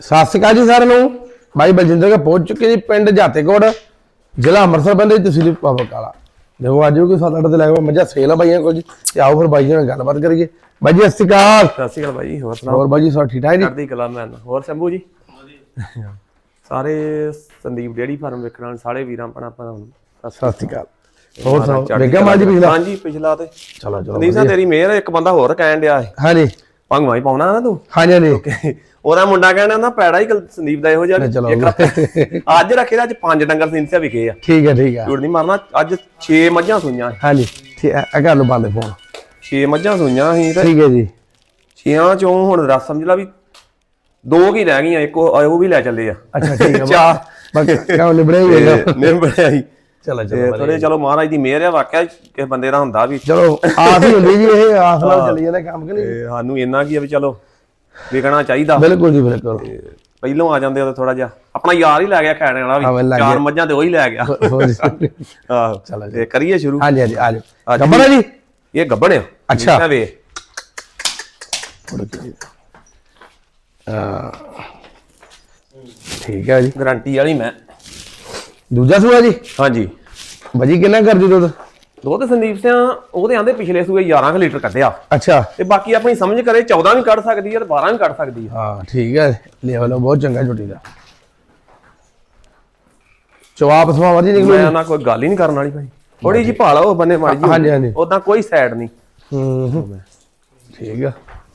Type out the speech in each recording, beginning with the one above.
ਸਤਿ ਸ਼੍ਰੀ ਅਕਾਲ ਜੀ ਸਾਰਿਆਂ ਨੂੰ। ਬਾਈ ਬਲਜਿੰਦਰ ਕੇ ਪਹੁੰਚ ਚੁੱਕੇ ਜੀ ਪਿੰਡ ਜਾਤੇਕੋਟ ਜ਼ਿਲ੍ਹਾ ਅੰਮ੍ਰਿਤਸਰ ਬੰਦੇ ਤਹਿਸੀਲ ਪਾਵਰ ਕਾਲਾ। ਦੇਖੋ ਅੱਜ ਵੀ ਕੋਈ ਸੱਤ ਅੱਠ ਤੇ ਲੱਗਾ ਮੱਝਾਂ ਸੇਲ ਆ ਬਾਈਆਂ ਕੋਲ ਜੀ। ਤੇ ਆਓ ਫਿਰ ਬਾਈ ਜੀ ਨਾਲ ਗੱਲਬਾਤ ਕਰੀਏ। ਬਾਈ ਜੀ ਸਤਿ ਸ਼੍ਰੀ ਅਕਾਲ। ਸਤਿ ਸ਼੍ਰੀ ਅਕਾਲ ਭਾਈ ਹੋਰ ਸੁਣਾਓ? ਹੋਰ ਬਾਈ ਜੀ ਸਭ ਠੀਕ ਠਾਕ ਜੀ? ਕਰਦੀ ਕਲਾ ਮੈਂ ਹੋਰ ਸ਼ੰਭੂ ਜੀ? ਸਾਰੇ ਸੰਦੀਪ ਡੇੜੀ ਫਾਰਮ ਵੇਖਣ ਵਾਲੇ ਸਾਰੇ ਵੀਰਾਂ ਆਪਣਾ ਆਪਣਾ ਸਤਿ ਸ਼੍ਰੀ ਅਕਾਲ। ਹੋਰ ਸੁਣਾਓ ਵੇਖਿਆ ਮਾਜੀ ਪਿਛਲਾ? ਹਾਂਜੀ ਪਿਛਲਾ ਤੇ। ਚਲੋ ਚਲੋ ਸੰਦੀਪ ਸਾਹਿਬ ਤੇਰੀ ਮਿਹਰ ਇੱਕ ਬੰਦਾ ਹੋਰ ਕਹਿਣ ਡਿਆ ਹੈ ਹਾਂਜੀ। ਭੰਗਵਾ ਹੀ ਪਾਉਣਾ ਨਾ ਤੂੰ। ਹਾਂਜੀ ਹਾਂਜੀ। ਉਹਦਾ ਮੁੰਡਾ ਕਹਿਣਾ ਨਾ ਪੈੜਾ ਹੀ ਸੰਦੀਪ ਦਾ ਇਹੋ ਜਿਹਾ ਚਲੋ। ਅੱਜ ਰੱਖੇ ਦਾ ਅੱਜ ਪੰਜ ਡੰਗਰ ਸਿੰਸਿਆ ਵਿਕੇ ਆ। ਠੀਕ ਹੈ ਠੀਕ ਹੈ ਝੂੜ ਨਹੀਂ ਮਾਰਨਾ ਅੱਜ 6 ਮੱਝਾਂ ਸੂਈਆਂ। ਹਾਂਜੀ ਠੀਕ ਹੈ ਇਹ ਕਰ ਲਓ ਬੰਦ ਫੋਨ। 6 ਮੱਝਾਂ ਸੂਈਆਂ ਸੀ ਤੇ ਠੀਕ ਹੈ ਜੀ। ਛੇਆਂ ਚੋਂ ਹੁਣ ਰਸ ਸਮਝ ਲਾ ਵੀ ਦੋ ਕੀ ਰਹਿ ਗਈਆਂ ਇੱਕ ਉਹ ਵੀ ਲੈ ਚੱਲੇ ਆ। ਅੱਛਾ ਠੀਕ ਹੈ ਚਾਰ। ਬਾਕੀ ਨਿਬੜਿਆ ਹੀ ਹੈਗਾ ਨਿਰਬੜਿਆ ਸੀ ਚਲੋ ਚਲੋ ਥੋੜੇ ਚਲੋ ਮਹਾਰਾਜ ਦੀ ਮਿਹਰ ਆ ਵਾਕਿਆ ਕਿਸੇ ਬੰਦੇ ਦਾ ਹੁੰਦਾ ਵੀ। ਚਲੋ ਆਸ ਹੀ ਹੁੰਦੀ ਜੀ ਇਹ ਆਸ ਨਾਲ ਚੱਲੀ ਜਾਂਦਾ ਕੰਮ ਕਿ ਨਹੀਂ। ਸਾਨੂੰ ਇੰਨਾ ਕੀ ਆ ਵੀ ਚਲੋ ਵਿਕਣਾ ਚਾਹੀਦਾ। ਬਿਲਕੁਲ ਜੀ ਬਿਲਕੁਲ। ਪਹਿਲੋਂ ਆ ਜਾਂਦੇ ਉਹ ਥੋੜਾ ਜਿਹਾ। ਆਪਣਾ ਯਾਰ ਹੀ ਲੈ ਗਿਆ ਖਾਣੇ ਵਾਲਾ ਹਾਂ, ਵੀ ਚਾਰ ਮੱਝਾਂ ਤੇ ਉਹੀ ਲੈ ਗਿਆ। ਆਹੋ ਚਲੋ ਤੇ ਕਰੀਏ ਸ਼ੁਰੂ। ਹਾਂਜੀ ਹਾਂਜੀ ਆ ਜਾਓ। ਗੱਬਰ ਹੈ ਜੀ? ਇਹ ਗੱਬਣ ਆ। ਅੱਛਾ। ਵੇ ਹਾਂ। ਠੀਕ ਹੈ ਜੀ। ਗਾਰੰਟੀ ਵਾਲੀ ਮੈਂ। ਦੂਜਾ ਸੂਆ ਜੀ? ਹਾਂਜੀ। ਭਾਜੀ ਕਿੰਨਾ ਕਰ ਜੀ ਦੁੱਧ? ਦੁੱਧ ਸੰਦੀਪ ਸਿੰਘ ਉਹਦੇ ਆਂਦੇ ਪਿਛਲੇ ਸੂਏ 11 ਕੁ ਲੀਟਰ ਕੱਢਿਆ। ਅੱਛਾ। ਤੇ ਬਾਕੀ ਆਪਣੀ ਸਮਝ ਕਰੇ 14 ਵੀ ਕੱਢ ਸਕਦੀ ਹੈ ਤੇ 12 ਵੀ ਕੱਢ ਸਕਦੀ ਹੈ। ਹਾਂ ਠੀਕ ਹੈ। ਲੈਵਲ ਬਹੁਤ ਚੰਗਾ ਝੋਟੀ ਦਾ। ਜਵਾਬ ਸਵਾ ਵਧੀ ਨਿਕਲੂ ਮੈਂ ਨਾ ਕੋਈ ਗੱਲ ਹੀ ਨਹੀਂ ਕਰਨ ਵਾਲੀ ਭਾਈ। ਥੋੜੀ ਜੀ ਭਾਲਾ ਉਹ ਬੰਨੇ ਮਾਰੀ ਜੀ ਹਾਂਜੀ, ਹਾਂਜੀ। ਉਦਾਂ ਕੋਈ ਸਾਈਡ ਨਹੀਂ। ਹੂੰ। ਠੀਕ ਆ।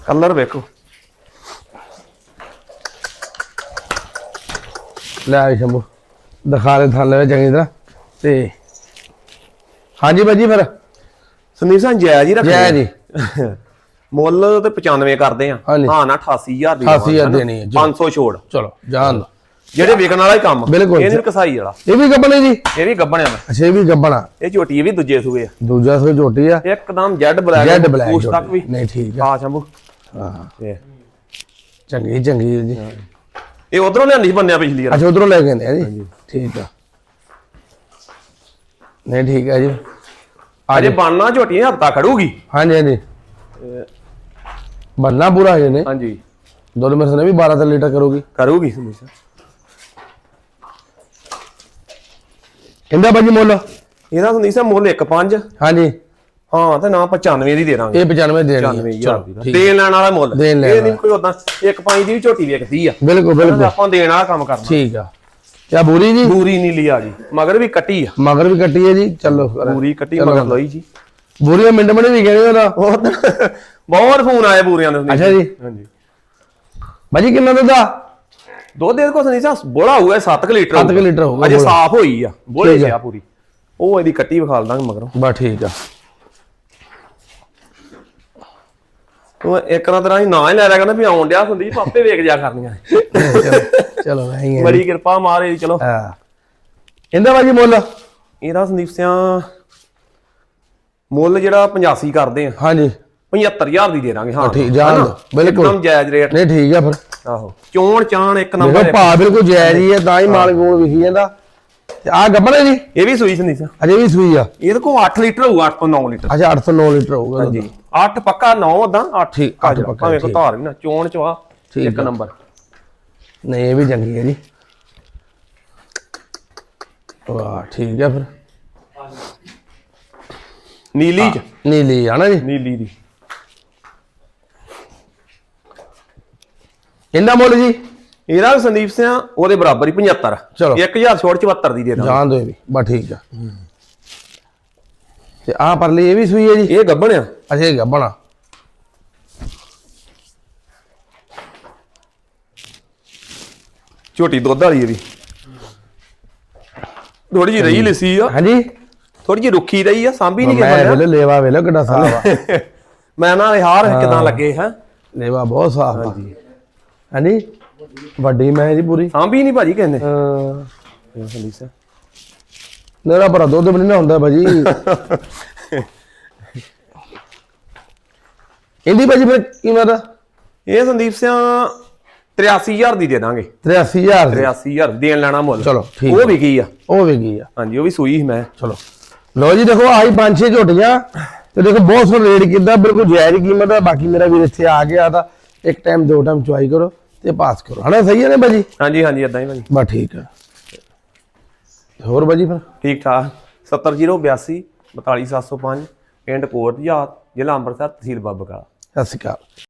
ਕਲਰ ਵੇਖੋ। ਲੈ ਸ਼ੰਭੂ। ਦਿਖਾ ਦੇ ਥਾਂ ਲੈ ਚੰਗੀ ਤਰ੍ਹਾਂ। ਤੇ ਹਾਂਜੀ ਭਾਜੀ ਫਿਰ। ਸੰਦੀਪ ਸਿੰਘ ਜਾਇਜ਼ ਹੀ ਰੱਖਿਆ ਜੈ ਜੀ ਮੁੱਲ ਤੇ 95 ਕਰਦੇ ਆ। ਹਾਂ ਨਾ 88000 ਦੀ 88,000 ਦੇਣੀ ਹੈ, ਜੀ। 500 ਛੋੜ। ਚਲੋ ਦੋ। ਜਿਹੜੇ ਵਿਕਣ ਵਾਲਾ ਹੀ ਕੰਮ। ਇਹ ਨਹੀਂ ਕਸਾਈ ਵਾਲਾ। ਇਹ ਵੀ ਗੱਬਣ ਜੀ। ਇਹ ਵੀ ਗੱਬਣਿਆ ਮੈਂ ਅੱਛਾ ਇਹ ਵੀ ਗੱਬਣਾ। ਇਹ ਝੋਟੀ ਇਹ ਵੀ ਦੂਜੇ ਸੂਏ ਆ। ਦੂਜਾ ਸੂਆ ਝੋਟੀ ਆ। ਇੱਕਦਮ ਜੈਡ ਬਲੈਕ ਜੈਡ ਬਲੈਕ ਉਸ ਤੱਕ ਵੀ। ਨਹੀਂ ਠੀਕ ਆ। ਆ ਸ਼ੰਭੂ। ਹਾਂ। ਚੰਗੀ ਚੰਗੀ ਜੀ। ਇਹ ਉਧਰੋਂ ਲਿਆਂਦੀ ਸੀ ਬੰਨਿਆ ਪਿਛਲੀ ਵਾਰ। ਅੱਛਾ ਉਧਰੋਂ ਲੈ ਕੇ ਆਂਦੇ ਆ ਜੀ? ਠੀਕ ਆ। ਨਹੀਂ ਠੀਕ ਆ ਜੀ। ਅਜੇ ਬਣਨਾ ਝੋਟੀਆਂ ਹਫਤਾ ਖੜੂਗੀ। ਹਾਂਜੀ ਹਾਂਜੀ। ਬੰਨਾ ਪੂਰਾ ਹੈ ਨੇ ਹਾਂਜੀ। ਦੁੱਧ ਮੇਰੇ ਸਨੇ ਵੀ 12 ਤੇ ਲੀਟਰ ਕਰੂਗੀ। ਕਰੂਗੀ ਸਿੰਘ ਕਹਿੰਦਾ ਬਾਜੀ ਮੁੱਲ? ਇਹਦਾ ਸੰਦੀਪ ਸਿੰਘ ਮੁੱਲ 1.5 ਹਾਂਜੀ। ਹਾਂ ਤੇ ਨਾ 95 ਦੀ ਦੇ ਦਾਂਗੇ। ਇਹ 95 ਦੇਣੀ 95000 ਦੀ ਦਾ। ਦੇਣ ਲੈਣ ਵਾਲਾ ਮੁੱਲ। ਦੇਣ ਲੈਣ ਇਹ ਨਹੀਂ ਕੋਈ ਉਦਾਂ ਇੱਕ ਪੰਜ ਦੀ ਵੀ ਝੋਟੀ ਵੇਖਦੀ ਆ। ਬਿਲਕੁਲ ਬਿਲਕੁਲ। ਆਪਾਂ ਦੇਣ ਵਾਲਾ ਕੰਮ ਕਰਨਾ। ਠੀਕ ਆ। ਕਿਆ ਬੂਰੀ ਜੀ? ਬੂਰੀ ਨਹੀਂ ਲਿਆ ਜੀ। ਮਗਰ ਵੀ ਕੱਟੀ ਆ। ਮਗਰ ਵੀ ਕੱਟੀ ਹੈ ਜੀ। ਚਲੋ। ਬੂਰੀ ਕੱਟੀ ਮਗਰ ਲੋਈ ਜੀ। ਬੂਰੀ ਮਿੰਟ ਮਿੰਟ ਵੀ ਕਹਿੰਦੇ ਉਹਦਾ ਬਹੁਤ ਬਹੁਤ ਫੋਨ ਆਏ ਬੂਰੀਆਂ ਦੇ ਅੱਛਾ ਜੀ। ਹਾਂਜੀ। ਬਾਜੀ ਕਿੰਨਾ ਦੁੱਧ ਆ? ਦੁੱਧ ਦੇ ਕੋ ਸੰਦੀਪ ਸਾਹਿਬ ਬੋਲਾ ਹੋਊਗਾ 7 ਲੀਟਰ ਸੱਤ ਕੁ ਲੀਟਰ ਹੋਊਗਾ ਅਜੇ। ਸਾਫ਼ ਹੋਈ ਆ ਬੋਲੇ ਆ। ਗਿਆ ਪੂਰੀ। ਉਹ ਇਹਦੀ ਕੱਟੀ ਵਿਖਾਲ ਦਾਂਗੇ ਮਗਰੋਂ। ਬਸ ਠੀਕ ਆ। ਉਹ ਇੱਕ ਨਾ ਤਰ੍ਹਾਂ ਹੀ ਨਾ ਹੀ ਲੈ ਲਿਆ ਕਹਿੰਦਾ ਵੀ ਆਉਣ ਡਿਆ ਸੰਦੀਪ ਆਪੇ ਵੇਖ ਜਾ ਕਰਨੀਆਂ ਚਲੋ ਹੈ ਬੜੀ ਕਿਰਪਾ ਮਾਰੇ ਚਲੋ। ਹਾਂ। ਇਹਦਾ ਬਾਜੀ ਮੁੱਲ? ਇਹਦਾ ਸੰਦੀਪ ਸਿਆ ਮੁੱਲ ਜਿਹੜਾ 85 ਕਰਦੇ ਆ। ਹਾਂਜੀ। 75000 ਦੀ ਦੇ ਦਾਂਗੇ ਹਾਂ। ਠੀਕ? ਦਿਓ, ਬਿਲਕੁਲ। ਇੱਕਦਮ ਜਾਇਜ਼ ਰੇਟ। ਨਹੀਂ ਠੀਕ ਆ ਫਿਰ। ਆਹੋ। ਚੋਣ ਚਾਣ ਇੱਕ ਨੰਬਰ ਭਾਅ ਬਿਲਕੁਲ ਜਾਇਜ਼ ਹੀ ਹੈ ਤਾਂ ਹੀ ਮਾਲ ਗੋਲ ਵਿਖੀ ਜਾਂਦਾ। ਤੇ ਆ ਗੱਬੜ ਜੀ? ਇਹ ਵੀ ਸੂਈ ਸੰਦੀਪ ਅਜੇ ਵੀ ਸੂਈ ਆ। ਇਹਦੇ ਕੋਲ 8 ਲੀਟਰ ਹੋਊਗਾ 8 ਤੋਂ 9 ਲੀਟਰ। ਅੱਛਾ 809 ਲੀਟਰ ਹੋਊਗਾ। ਹਾਂਜੀ। 8 ਪੱਕਾ 9 ਉਦਾਂ 8 ਠੀਕ, ਅੱਠ ਪੱਕਾ, ਭਾਵੇਂ ਕੋ ਠੀਕ। ਧਾਰ ਵੀ ਨਾ ਚੋਣ ਚਵਾ ਠੀਕ ਇੱਕ ਆ। ਨੰਬਰ। ਨਹੀਂ ਇਹ ਵੀ ਚੰਗੀ ਹੈ ਜੀ। ਵਾਹ ਠੀਕ ਹੈ ਫਿਰ। ਨੀਲੀ ਚ? ਨੀਲੀ ਆ ਨਾ ਜੀ। ਨੀਲੀ ਦੀ। ਇਹਦਾ ਮੁੱਲ ਜੀ? ਇਹਦਾ ਵੀ ਸੰਦੀਪ ਸਿੰਘ ਉਹਦੇ ਬਰਾਬਰ ਹੀ 75 ਚਲੋ। 1000 ਛੋੜ 74 ਦੀ ਦੇ ਦਾਂਗੇ। ਜਾਣ ਦੋ ਇਹ ਵੀ ਬਸ ਠੀਕ ਆ। ਤੇ ਆ ਪਰਲੀ ਇਹ ਵੀ ਸੂਈ ਹੈ ਜੀ? ਇਹ ਗੱਬਣ ਆ। ਅੱਛਾ ਇਹ ਗੱਬਣਾ ਝੋਟੀ ਦੁੱਧ ਵਾਲੀ ਇਹ ਵੀ ਥੋੜੀ ਜਿਹੀ ਰਹੀ ਲਿਸੀ ਆ। ਹਾਂਜੀ। ਥੋੜੀ ਜਿਹੀ ਰੁੱਖੀ ਰਹੀ ਆ ਸਾਂਭੀ ਨਹੀਂ ਮੈਂ ਗਿਆ ਵੇਲੇ ਲੇਵਾ ਵੇਲੇ ਕਿੱਡਾ ਸਾਫ਼ ਆ। ਮੈਂ ਨਾ ਹਾਰ ਕਿਦਾਂ ਲੱਗੇ ਹੈ? ਲੇਵਾ ਬਹੁਤ ਸਾਫ਼ ਆ। ਹਾਂਜੀ। ਵੱਡੀ ਮੈਂ ਜੀ ਪੂਰੀ। ਸਾਂਭੀ ਨਹੀਂ ਭਾਜੀ ਕਹਿੰਦੇ। ਹਾਂ। ਸੰਦੀਪ ਸਿੰਘ ਮੇਰਾ ਭਰਾ ਦੁੱਧ ਵੀ ਨਹੀਂ ਨਾ ਹੁੰਦਾ ਭਾਜੀ। ਇਹਦੀ ਭਾਜੀ ਫਿਰ ਕੀਮਤ ਇਹ ਸੰਦੀਪ ਸਿੰਘ 83000 ਦੀ ਦੇ ਦਾਂਗੇ। 83000 ਦੀ? 83000 ਦੇਣ ਲੈਣਾ ਮੁੱਲ। ਚਲੋ, ਠੀਕ ਉਹ ਵੀ ਕੀ ਆ? ਉਹ ਵੀ ਗਈ ਆ। ਹਾਂਜੀ ਉਹ ਵੀ ਸੂਈ ਸੀ ਮੈਂ। ਚਲੋ। ਲੋ ਜੀ ਦੇਖੋ ਆਹੀ ਪੰਜ ਛੇ ਝੋਟੀਆਂ। ਤੇ ਦੇਖੋ ਬਹੁਤ ਸੋਹਣਾ ਰੇਟ ਕੀਤਾ ਬਿਲਕੁਲ ਜਾਇਜ਼ ਕੀਮਤ ਹੈ ਬਾਕੀ ਮੇਰਾ ਵੀਰ ਇੱਥੇ ਆ ਗਿਆ ਤਾਂ ਇੱਕ ਟਾਈਮ ਦੋ ਟਾਈਮ ਚੁਆਈ ਕਰੋ ਤੇ ਪਾਸ ਕਰੋ। ਹਨਾ ਸਹੀ ਹੈ ਨੇ ਬਾਜੀ ਹਾਂਜੀ ਹਾਂਜੀ ਇਦਾਂ ਹੀ ਭਾਜੀ। ਬਸ ਠੀਕ ਹੈ ਹੋਰ ਬਾਜੀ ਫਿਰ? ਠੀਕ ਠਾਕ। 70082 42705 ਪਿੰਡ ਕੋਟਜਾ ਜ਼ਿਲ੍ਹਾ ਅੰਮ੍ਰਿਤਸਰ ਤਹਿਸੀਲ ਬਾਬਾ ਕਾਲਾ ਸਤਿ ਸ਼੍ਰੀ ਅਕਾਲ।